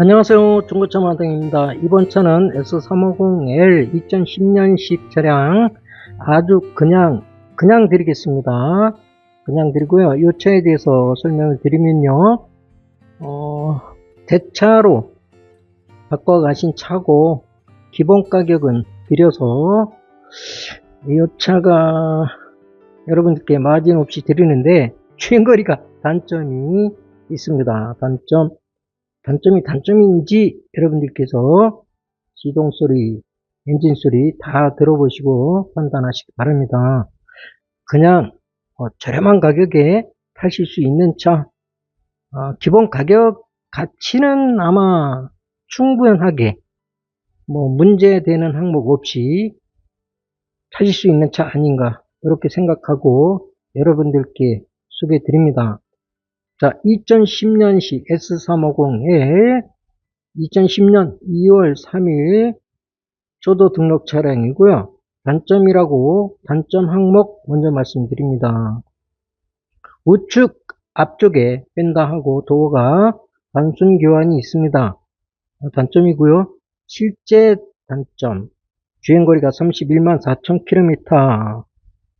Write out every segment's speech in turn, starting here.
안녕하세요. 중고차 마당입니다. 이번 차는 S350L 2010년식 차량 아주 그냥 그냥 드리겠습니다. 그냥 드리고요. 이 차에 대해서 설명을 드리면요. 어, 대차로 바꿔 가신 차고 기본 가격은 드려서 이 차가 여러분들께 마진 없이 드리는데 주행거리가 단점이 있습니다. 단점 단점이 단점인지 여러분들께서 시동 소리, 엔진 소리 다 들어보시고 판단하시기 바랍니다. 그냥 어, 저렴한 가격에 타실 수 있는 차, 어, 기본 가격 가치는 아마 충분하게 뭐 문제되는 항목 없이 타실 수 있는 차 아닌가 이렇게 생각하고 여러분들께 소개해 드립니다. 자, 2010년식 S350에 2010년 2월 3일 초도 등록 차량이고요. 단점이라고 단점 항목 먼저 말씀드립니다. 우측 앞쪽에 뺀다하고 도어가 단순 교환이 있습니다. 단점이고요. 실제 단점 주행거리가 31만 4천 km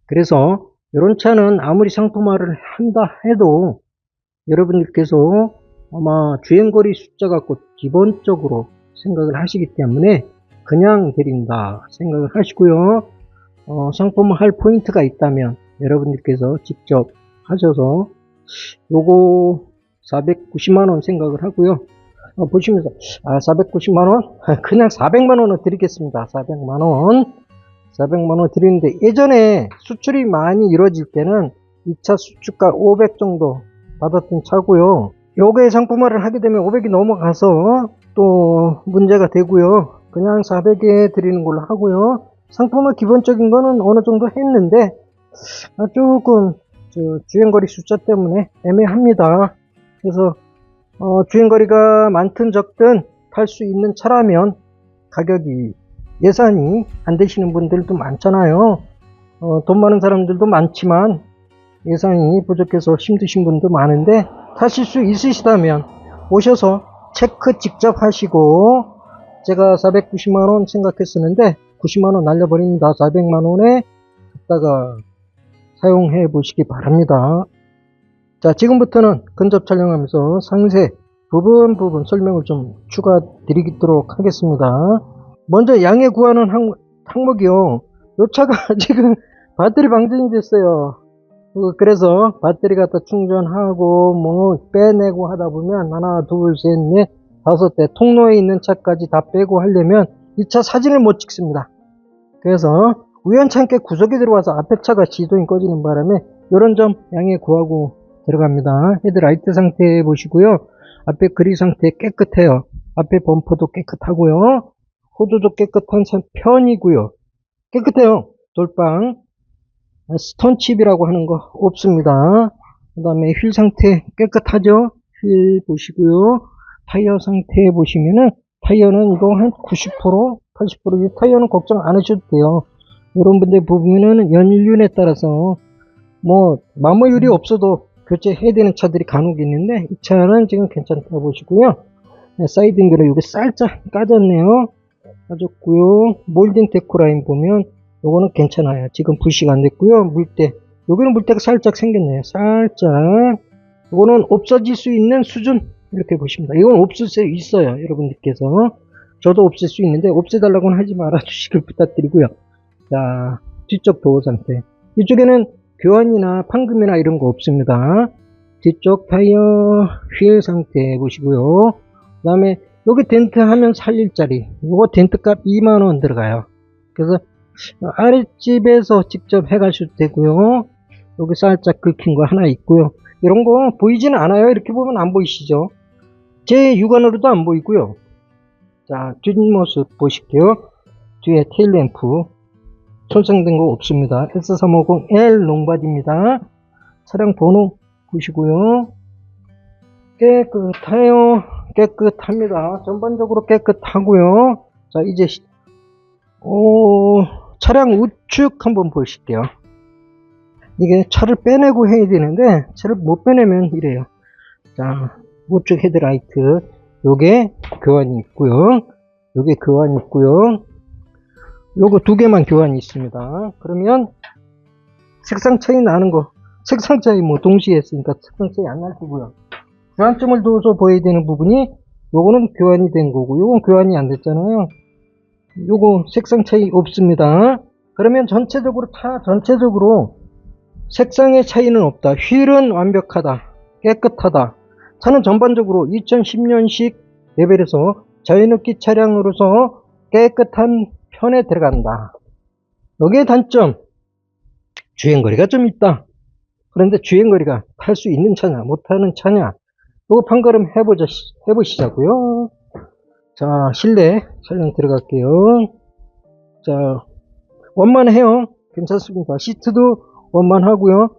그래서 이런 차는 아무리 상품화를 한다 해도 여러분들께서 아마 주행거리 숫자 갖고 기본적으로 생각을 하시기 때문에 그냥 드린다 생각을 하시고요. 어, 상품화 할 포인트가 있다면 여러분들께서 직접 하셔서 요거 490만원 생각을 하고요. 어, 보시면서 아 490만원? 그냥 400만원을 드리겠습니다. 400만원 400만원 드리는데 예전에 수출이 많이 이루어질 때는 2차 수출가 500 정도 받았던 차고요. 요게 상품화를 하게 되면 500이 넘어가서 또 문제가 되고요. 그냥 400에 드리는 걸로 하고요. 상품화 기본적인 거는 어느 정도 했는데 아, 조금 주행거리 숫자 때문에 애매합니다. 그래서 어, 주행거리가 많든 적든 탈 수 있는 차라면 가격이 예산이 안 되시는 분들도 많잖아요. 어, 돈 많은 사람들도 많지만 예산이 부족해서 힘드신 분도 많은데 타실 수 있으시다면 오셔서 체크 직접 하시고 제가 490만원 생각했었는데 90만원 날려버립니다. 400만원에 갖다가 사용해 보시기 바랍니다. 자 지금부터는 근접 촬영하면서 상세 부분 부분 설명을 좀 추가 드리도록 하겠습니다. 먼저 양해 구하는 항, 항목이요. 이 차가 지금 배터리 방전이 됐어요. 어, 그래서 배터리 갖다 충전하고 뭐 빼내고 하다 보면 하나 둘셋넷 다섯 대 통로에 있는 차까지 다 빼고 하려면 이 차 사진을 못 찍습니다. 그래서 우연찮게 구석에 들어와서 앞에 차가 시동이 꺼지는 바람에 이런 점 양해 구하고 들어갑니다. 헤드라이트 상태 보시고요. 앞에 그리 상태 깨끗해요. 앞에 범퍼도 깨끗하고요. 호조도 깨끗한 편이고요. 깨끗해요. 돌빵 스톤칩이라고 하는 거 없습니다. 그 다음에 휠 상태 깨끗하죠? 휠 보시고요. 타이어 상태 보시면은 타이어는 이거 한 90% 80% 타이어는 걱정 안 하셔도 돼요. 이런 분들 보면은 연륜에 따라서 뭐 마모율이 없어도 교체해야 되는 차들이 간혹 있는데 이 차는 지금 괜찮다 보시고요. 네, 사이드 인그를 여기 살짝 까졌네요. 까졌고요. 몰딩 데코 라인 보면 요거는 괜찮아요. 지금 불식 안 됐고요. 물때 여기는 물때가 살짝 생겼네요. 살짝 요거는 없어질 수 있는 수준 이렇게 보십니다. 이건 없을 수 있어요. 여러분들께서 저도 없앨 수 있는데 없애달라고는 하지 말아 주시길 부탁드리고요. 자 뒤쪽 도어 상태 이쪽에는 교환이나 판금이나 이런 거 없습니다. 뒤쪽 타이어 휠 상태 보시고요. 그 다음에 여기 덴트 하면 살릴짜리 요거 덴트 값 2만원 들어가요. 그래서 아랫집에서 직접 해가셔도 되고요. 여기 살짝 긁힌 거 하나 있고요. 이런 거 보이지는 않아요. 이렇게 보면 안 보이시죠? 제 육안으로도 안 보이고요. 자, 뒷모습 보실게요. 뒤에 테일 램프 손상된 거 없습니다. S350L 롱바디입니다. 차량 번호 보시고요. 깨끗해요. 깨끗합니다. 전반적으로 깨끗하고요. 자, 이제 오, 차량 우측 한번 보실게요. 이게 차를 빼내고 해야 되는데 차를 못 빼내면 이래요. 자, 우측 헤드라이트 요게 교환이 있고요. 요게 교환이 있고요. 요거 두 개만 교환이 있습니다. 그러면 색상 차이 나는 거 색상 차이 뭐 동시에 했으니까 색상 차이 안 날 거고요. 교환점을 둬서 보여야 되는 부분이 요거는 교환이 된 거고 요건 교환이 안 됐잖아요. 요거 색상 차이 없습니다. 그러면 전체적으로 차 전체적으로 색상의 차이는 없다. 휠은 완벽하다. 깨끗하다. 차는 전반적으로 2010년식 레벨에서 저연흡기 차량으로서 깨끗한 편에 들어간다. 여기에 단점 주행거리가 좀 있다. 그런데 주행거리가 탈 수 있는 차냐 못 타는 차냐 이거 판가름 해보자 해보시자고요. 자 실내 촬영 들어갈게요. 자 원만해요. 괜찮습니다. 시트도 원만하고요.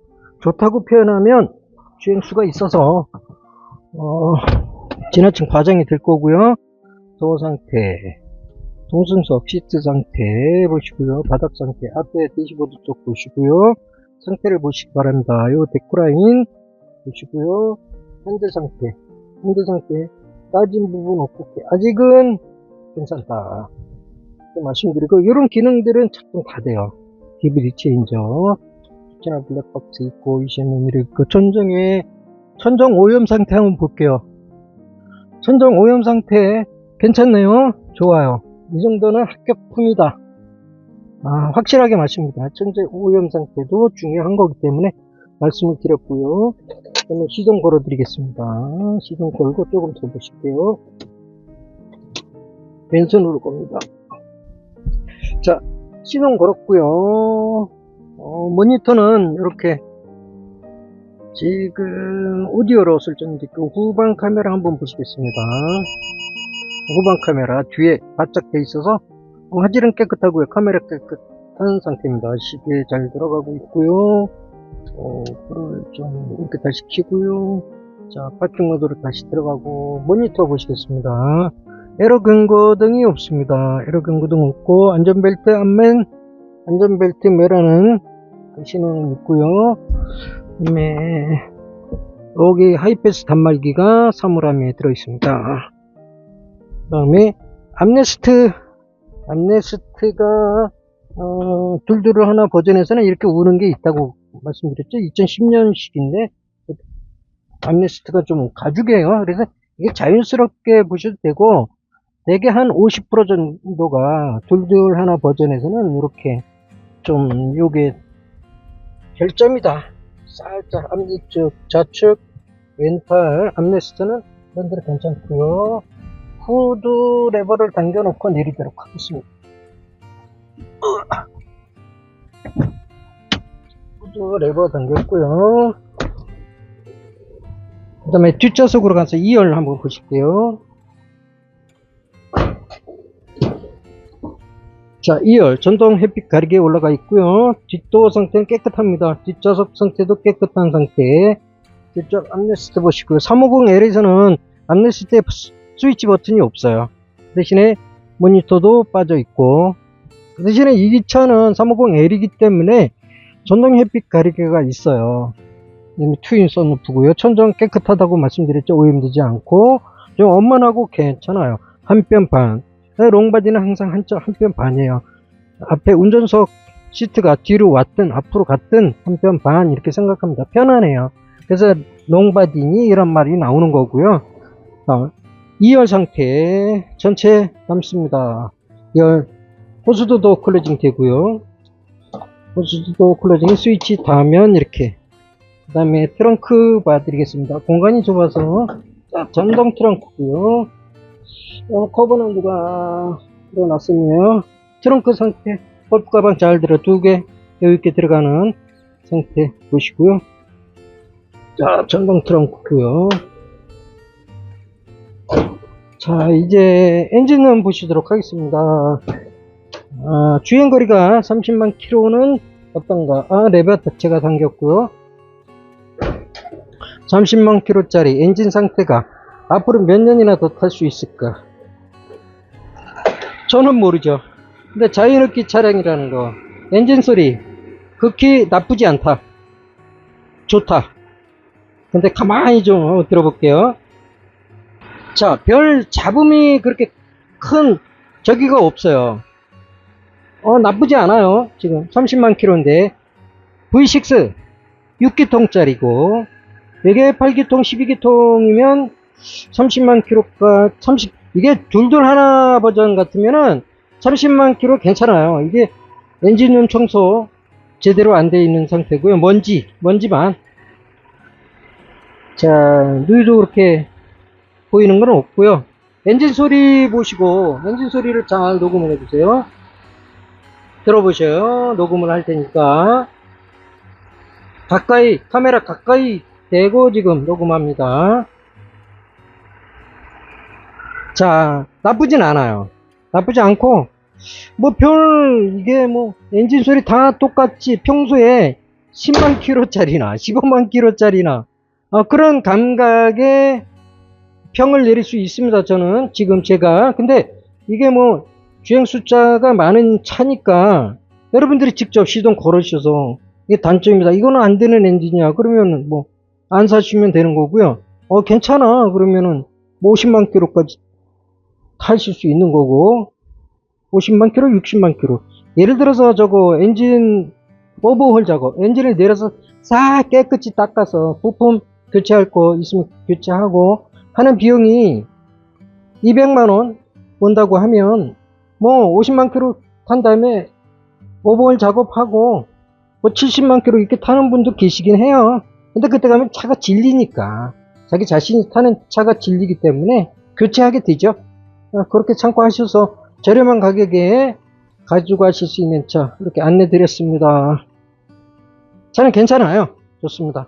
좋다고 표현하면 주행수가 있어서 어, 지나친 과장이 될 거고요. 도어 상태, 동승석 시트 상태 보시고요. 바닥 상태, 앞에 대시보드 쪽 보시고요. 상태를 보시기 바랍니다. 요 데코라인 보시고요. 핸들 상태, 핸들 상태 따진 부분 없고 아직은 괜찮다. 그 말씀드리고 이런 기능들은 작동 다 돼요. DVD 체인저, 특히나 블랙박스 있고 이시는 있고 천정에 천정 오염 상태 한번 볼게요. 천정 오염 상태 괜찮네요. 좋아요. 이 정도는 합격품이다. 아, 확실하게 말씀드립니다. 천정 오염 상태도 중요한 거기 때문에 말씀을 드렸고요. 그러면 시동 걸어 드리겠습니다. 시동 걸고 조금 더 보실게요. 왼손으로 겁니다. 자, 시동 걸었고요. 어, 모니터는 이렇게 지금 오디오로 설정되어 있고 후방 카메라 한번 보시겠습니다. 후방 카메라 뒤에 바짝 돼 있어서 어, 화질은 깨끗하고요. 카메라 깨끗한 상태입니다. 시계 잘 들어가고 있고요. 어, 불을 좀 이렇게 다시 켜고요. 자, 파킹 모드로 다시 들어가고 모니터 보시겠습니다. 에러 경고등이 없습니다. 에러 경고등 없고 안전벨트 안맨 안전벨트 매라는 신호는 있고요. 네. 여기 하이패스 단말기가 사물함에 들어 있습니다. 그 다음에 암네스트 암네스트가 어, 둘둘을 하나 버전에서는 이렇게 우는 게 있다고 말씀드렸죠. 2010년식인데 암네스트가 좀 가죽이에요. 그래서 이게 자연스럽게 보셔도 되고 대개 한 50% 정도가 둘둘 하나 버전에서는 이렇게 좀 요게 결점이다. 살짝 앞뒤쪽 좌측 왼팔 암레스트는 이런 대로 괜찮고요. 후드 레버를 당겨놓고 내리도록 하겠습니다. 후드 레버 당겼고요. 그 다음에 뒷좌석으로 가서 2열 한번 보실게요. 자, 2열 전동 햇빛 가리개 올라가 있고요. 뒷도어 상태는 깨끗합니다. 뒷좌석 상태도 깨끗한 상태. 뒤쪽 암레스트 보시고요. 350L에서는 암레스트에 스위치 버튼이 없어요. 대신에 모니터도 빠져 있고 그 대신에 이 차는 350L이기 때문에 전동 햇빛 가리개가 있어요. 이미 트윈 썬루프고요. 천정 깨끗하다고 말씀드렸죠. 오염되지 않고 좀 원만하고 괜찮아요. 한 뼘 반. 네, 롱바디는 항상 한, 한뼘 반이에요. 앞에 운전석 시트가 뒤로 왔든 앞으로 갔든 한 뼘 반 이렇게 생각합니다. 편안해요. 그래서 롱바디니 이런 말이 나오는 거고요. 어, 2열 상태 전체 남습니다. 2열 호스도도 클로징 되고요. 호스도 클로징 스위치 닿으면 이렇게. 그 다음에 트렁크 봐드리겠습니다. 공간이 좁아서. 자, 전동 트렁크고요. 어, 커버넌드가 들어놨으며 트렁크 상태 골프 가방 잘 들어 두 개 여유있게 들어가는 상태 보시고요. 자 전동 트렁크고요. 자 이제 엔진은 보시도록 하겠습니다. 아, 주행거리가 30만 킬로는 어떤가 아 레버 자체가 당겼고요 30만 킬로짜리 엔진 상태가 앞으로 몇 년이나 더 탈 수 있을까 저는 모르죠. 근데 자연흡기 차량이라는 거, 엔진 소리, 극히 나쁘지 않다. 좋다. 근데 가만히 좀 들어볼게요. 자, 별 잡음이 그렇게 큰 저기가 없어요. 어, 나쁘지 않아요. 지금 30만 킬로인데 V6 6기통짜리고 이게 8기통, 12기통이면 30만 킬로가 30 이게 둘둘 하나 버전 같으면은 30만 킬로 괜찮아요. 이게 엔진룸 청소 제대로 안 돼 있는 상태고요. 먼지, 먼지만. 자, 누이도 그렇게 보이는 건 없고요. 엔진 소리 보시고 엔진 소리를 잘 녹음을 해주세요. 들어보셔요. 녹음을 할 테니까 가까이 카메라 가까이 대고 지금 녹음합니다. 자, 나쁘진 않아요. 나쁘지 않고 뭐 별 이게 뭐 엔진 소리 다 똑같지 평소에 10만 킬로짜리나 15만 킬로짜리나 어, 그런 감각의 평을 내릴 수 있습니다. 저는 지금 제가 근데 이게 뭐 주행 숫자가 많은 차니까 여러분들이 직접 시동 걸으셔서 이게 단점입니다. 이거는 안 되는 엔진이야. 그러면 뭐 안 사시면 되는 거고요. 어 괜찮아. 그러면은 뭐 50만 킬로까지 타실 수 있는 거고 50만 킬로, 60만 킬로. 예를 들어서 저거 엔진 오버홀 작업, 엔진을 내려서 싹 깨끗이 닦아서 부품 교체할 거 있으면 교체하고 하는 비용이 200만 원 온다고 하면 뭐 50만 킬로 탄 다음에 오버홀 작업하고 뭐 70만 킬로 이렇게 타는 분도 계시긴 해요. 근데 그때 가면 차가 질리니까 자기 자신이 타는 차가 질리기 때문에 교체하게 되죠. 어, 그렇게 참고하셔서 저렴한 가격에 가지고 가실 수 있는 차 이렇게 안내 드렸습니다. 차는 괜찮아요. 좋습니다.